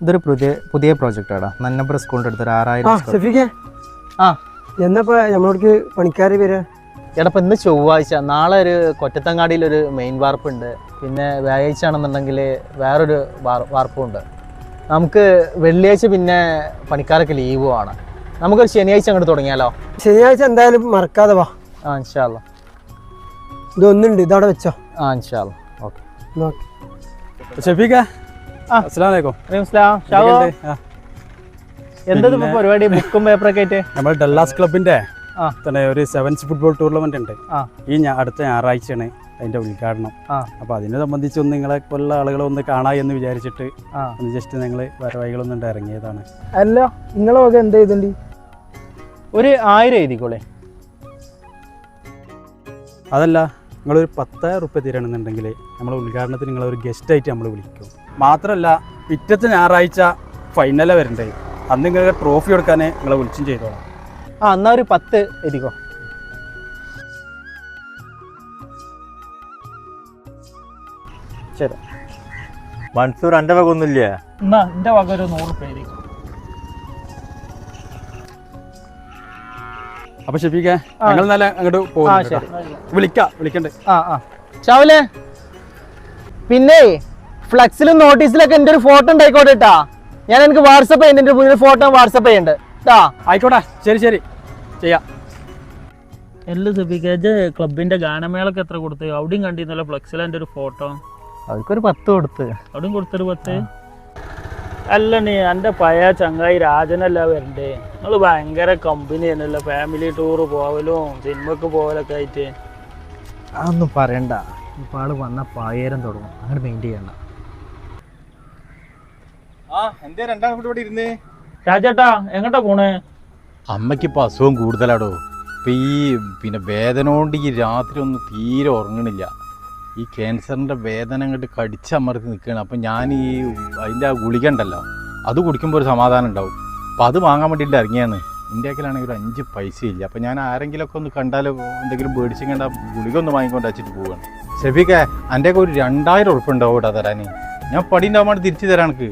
ഇതൊരു പുതിയ പുതിയ പ്രോജക്റ്റ് ആടാ നന്നപ്പുറ സ്കൂളിന്റെ അടുത്ത് ഒരു ആറായിരം ഷഫീഖെ. ആ. എന്നപ്പോ നമ്മളോടക്ക് പണിക്കാര് വരാ? എടാ ഇന്ന് ചൊവ്വാഴ്ച നാളെ ഒരു കൊറ്റത്തങ്ങാടിയിൽ ഒരു മെയിൻ വാർപ്പുണ്ട്. പിന്നെ വ്യാഴാഴ്ച ആണെന്നുണ്ടെങ്കിൽ വേറൊരു വാർ വാർപ്പും ഉണ്ട് നമുക്ക് വെള്ളിയാഴ്ച പിന്നെ പണിക്കാരൊക്കെ ലീവുമാണ് നമുക്ക് ശനിയാഴ്ച അങ്ങോട്ട് തുടങ്ങിയാലോ? ശനിയാഴ്ച എന്തായാലും മറക്കാതെ വാ. ആ ഇൻഷാല്ല ഇതൊന്നുണ്ട് ഇതവിടെ വെച്ചോ. ആ ഇൻഷാല്ല ഓക്കെ. നോക്ക്. എന്തത് പരിപാടി? ബുക്കും പേപ്പറൊക്കെ ആയിട്ട് നമ്മൾ ഡല്ലാസ് ക്ലബിന്റെ തന്നെ ഒരു സെവൻസ് ഫുട്ബോൾ ടൂർണമെന്റ് ഉണ്ട്. ഈ അടുത്ത ഞായറാഴ്ചയാണ് അതിന്റെ ഉദ്ഘാടനം. അപ്പൊ അതിനെ സംബന്ധിച്ച് ഒന്ന് നിങ്ങളെ പോലുള്ള ആളുകളെ ഒന്ന് കാണാ എന്ന് വിചാരിച്ചിട്ട് ഒന്ന് ജസ്റ്റ് നിങ്ങൾ വരവായികളൊന്നും ഇറങ്ങിയതാണ്. അല്ല നിങ്ങളെ വക എന്ത് ചെയ്തിട്ടുണ്ട് ഒരു ആയിരം എഴുതിക്കോളെ. അതല്ല നിങ്ങളൊരു പത്തായിരം റുപ്യ തരണമെന്നുണ്ടെങ്കിൽ നമ്മൾ ഉദ്ഘാടനത്തിന് നിങ്ങളൊരു ഗസ്റ്റായിട്ട് നമ്മൾ വിളിക്കും. മാത്രമല്ല പിറ്റത്തെ ഞായറാഴ്ച ഫൈനലാണ് വരണ്ടേ. അന്ന് നിങ്ങൾക്ക് ട്രോഫി കൊടുക്കാൻ നിങ്ങളെ വിളിച്ചും ചെയ്തോളാം. ആ എന്നാ ഒരു പത്ത് എഴുതിക്കോ ശരി. മൻസൂർ എന്റെ വക ഒന്നുമില്ലേ എന്നാ എന്റെ വക ഒരു നൂറ് പേര് അപ്പൊ ഷഫീഖ ഞങ്ങൾ നല്ല അങ്ങോട്ട് ആ പോകും ശരി. വിളിക്കാം വിളിക്കണ്ടേ. ആ ആ. ചാവലേ? പിന്നെ ഫ്ലെക്സിലും നോട്ടീസിലൊക്കെ എന്റെ ഒരു ഫോട്ടോ ഉണ്ടായിക്കോട്ടെ കേട്ടാ ഞാൻ എനിക്ക് വാട്സപ്പ് ചെയ്യുന്നുണ്ട് എന്റെ പുതിയ ഫോട്ടോ വാട്സപ്പ് ചെയ്യുന്നുണ്ട്. കേട്ടാ ആയിക്കോട്ടെ ശരി ശരി. ചെയ്യാം. എല്ലാ സബിക്കേജ് ക്ലബിന്റെ ഗാനമേളക്ക് എത്ര കൊടുത്തു? അവിടെയും കണ്ടിരുന്നല്ലോ ഫ്ലക്സിൽ എന്റെ ഒരു ഫോട്ടോ. അവർക്കൊരു പത്ത് കൊടുത്ത്. അവിടെയും കൊടുത്തൊരു പത്ത്. അല്ല നീ എന്റെ പഴയ ചങ്ങായി രാജനല്ല വരണ്ടേ. നിങ്ങൾ ഭയങ്കര കമ്പനി തന്നെയല്ലോ ഫാമിലി ടൂർ പോവലും സിനിമക്ക് പോവലൊക്കെ ആയിട്ട്. അതൊന്നും പറയണ്ട. ഇപ്പം ആൾ വന്ന പായേരം തുടങ്ങും. അങ്ങനെ മെയിൻ ചെയ്യണ്ട ആ എന്തേ രണ്ടാം കൂടി ഇവിടെ ഇരുന്ന്? രാജേട്ടാ എങ്ങോട്ടാ പോണേ? അമ്മയ്ക്കിപ്പോൾ അസുഖം കൂടുതലാടോ. ഇപ്പം ഈ പിന്നെ വേദന കൊണ്ട് ഈ രാത്രി ഒന്നും തീരെ ഉറങ്ങണില്ല. ഈ ക്യാൻസറിന്റെ വേദന അങ്ങോട്ട് കടിച്ചമർത്തി നിൽക്കുകയാണ് അപ്പം ഞാൻ ഈ അതിന്റെ ആ ഗുളിക ഉണ്ടല്ലോ അത് കുടിക്കുമ്പോൾ ഒരു സമാധാനം ഉണ്ടാവും. അപ്പം അത് വാങ്ങാൻ വേണ്ടിയിട്ട് ഇറങ്ങിയാണ്. ഇന്ത്യക്കിലാണെങ്കിൽ ഒരു അഞ്ച് പൈസ ഇല്ല അപ്പം ഞാൻ ആരെങ്കിലുമൊക്കെ ഒന്ന് കണ്ടാൽ എന്തെങ്കിലും മേടിച്ചും കണ്ട ഗുളിക ഒന്ന് വാങ്ങിക്കൊണ്ട് വെച്ചിട്ട് പോവുകയാണ് ഷെഫീക്കെ എന്റെ ഒരു രണ്ടായിരം ഉറപ്പുണ്ടാവും ഇവിടെ തരാൻ ഞാൻ പടി ഉണ്ടാവുമ്പോൾ തിരിച്ചു തരാൻ എനിക്ക്.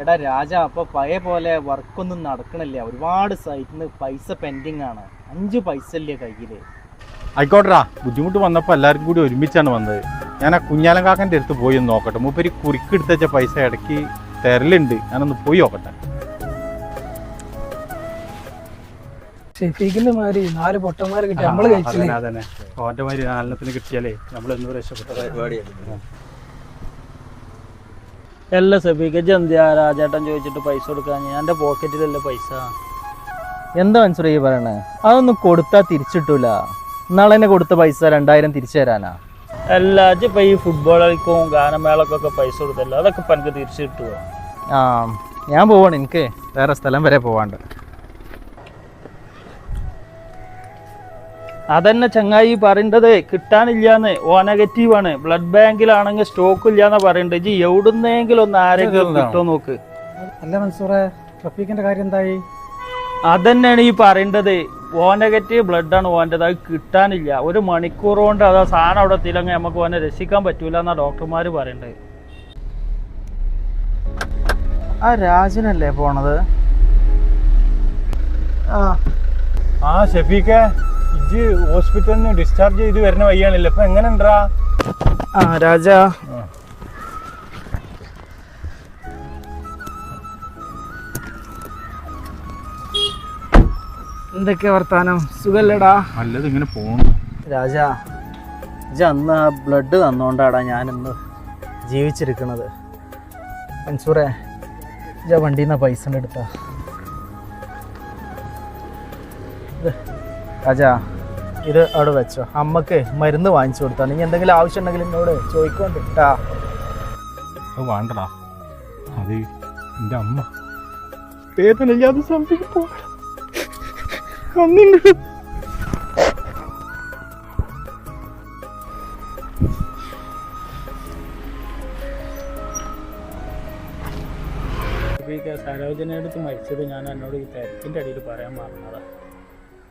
എടാ രാജ അപ്പൊ പഴയ പോലെ വർക്കൊന്നും നടക്കണില്ല. ഒരുപാട് സൈറ്റിൽ നിന്ന് പൈസ പെൻഡിങ് ആണ്. അഞ്ച് പൈസ ഇല്ലേ കയ്യിൽ. ആയിക്കോട്ടെടാ ബുദ്ധിമുട്ട് വന്നപ്പോൾ എല്ലാവർക്കും കൂടി ഒരുമിച്ചാണ് വന്നത്. ഞാൻ ആ കുഞ്ഞാലം കാക്കന്റെ അടുത്ത് പോയി ഒന്ന് നോക്കട്ടെ. മൂപ്പര് കുറിക്കെടുത്ത് വെച്ച പൈസ ഇടയ്ക്ക് തരലുണ്ട്. ഞാനൊന്ന് പോയി നോക്കട്ടെ. ഷെഫീഖിന്റെ മാതിരി നാല് പൊട്ടന്മാരെ കിട്ടി. നമ്മൾ കഴിച്ചില്ലേ? ഓന്റെ മാതിരി നാലെണ്ണത്തിന് കിട്ടിയാലേ നമ്മൾ രക്ഷപ്പെട്ട. രക്ഷപ്പെട്ടു എല്ലാ സബിക്കേജ് എന്തിയാ രാജേട്ടൻ ചോദിച്ചിട്ട് പൈസ കൊടുക്കാൻ ഞാൻ എന്റെ പോക്കറ്റിലല്ല പൈസ. എന്താ മനസ്സിലായി ഈ പറയണേ? അതൊന്നും കൊടുത്താൽ തിരിച്ചിട്ടൂല. നാളെ തന്നെ കൊടുത്ത പൈസ രണ്ടായിരം തിരിച്ചു തരാനാ? എല്ലാ ഇപ്പം ഈ ഫുട്ബോൾ കളിക്കും ഗാനമേളക്കൊക്കെ പൈസ കൊടുത്തല്ലോ അതൊക്കെ ഇപ്പം എനിക്ക് തിരിച്ചു കിട്ടുമോ ആ ഞാൻ പോവാണ് എനിക്ക് വേറെ സ്ഥലം വരെ പോവാണ്ട്. അതന്നെ ചങ്ങായി പറയേണ്ടത്. കിട്ടാനില്ലാന്ന്. ഓ നെഗറ്റീവാണ്. ആണ് ബ്ലഡ് ബാങ്കിലാണെങ്കിൽ സ്റ്റോക്ക് ഇല്ലാന്ന് പറയണ്ടത്. ജി എവിടുന്നെങ്കിലും ഒന്ന് ആരെങ്കിലും കിട്ടോ നോക്ക്. അല്ല മൻസൂറെ ഷഫീഖിന്റെ കാര്യം എന്തായി? അതന്നെയാണ് ഈ പറയേണ്ടത്. ഓ നെഗറ്റീവ് ബ്ലഡ് ആണ് ഓന്റെത് അത് കിട്ടാനില്ല. ഒരു മണിക്കൂർ കൊണ്ട് അത് ആ സാധനം അവിടെ എത്തിയില്ലെങ്കിൽ നമുക്ക് ഓനെ രക്ഷിക്കാൻ പറ്റൂല എന്നാ ഡോക്ടർമാർ പറയണ്ടത്. ആ രാജനല്ലേ പോണത്? ആ. ആ ഷെഫീക്കെ ഇജ് ഹോസ്പിറ്റലിൽ നിന്ന് ഡിസ്ചാർജ് ചെയ്ത് വരുന്ന വഴിയാണല്ലോ. അപ്പൊ എങ്ങനെ ഉണ്ടാ ആ രാജ. എന്തൊക്കെ വർത്താനം? സുഖല്ലടാ. നല്ലത് ഇങ്ങനെ പോണു. രാജ ഇജ അന്ന് ബ്ലഡ് തന്നോണ്ടാടാ ഞാനിന്ന് ജീവിച്ചിരിക്കണത്. മൻസൂറെ ഇജ വണ്ടിയിൽ നിന്ന് പൈസ എടുത്ത. രാജ. ഇത് അവിടെ വെച്ചോ. അമ്മയ്ക്ക് മരുന്ന് വാങ്ങിച്ചു കൊടുത്താണ്. ഇനി എന്തെങ്കിലും ആവശ്യം ഉണ്ടെങ്കിൽ എന്നോട് ചോദിക്കോണ്ട് കേട്ടാ അത് വേണ്ടടാ. അത് എന്റെ അമ്മ. വേദനയില്ലാതെ പോകണം സരോജനടുത്ത് മരിച്ചത് ഞാൻ എന്നോട് ഈ തിരക്കിന്റെ അടിയിൽ പറയാൻ മറന്നതാണ്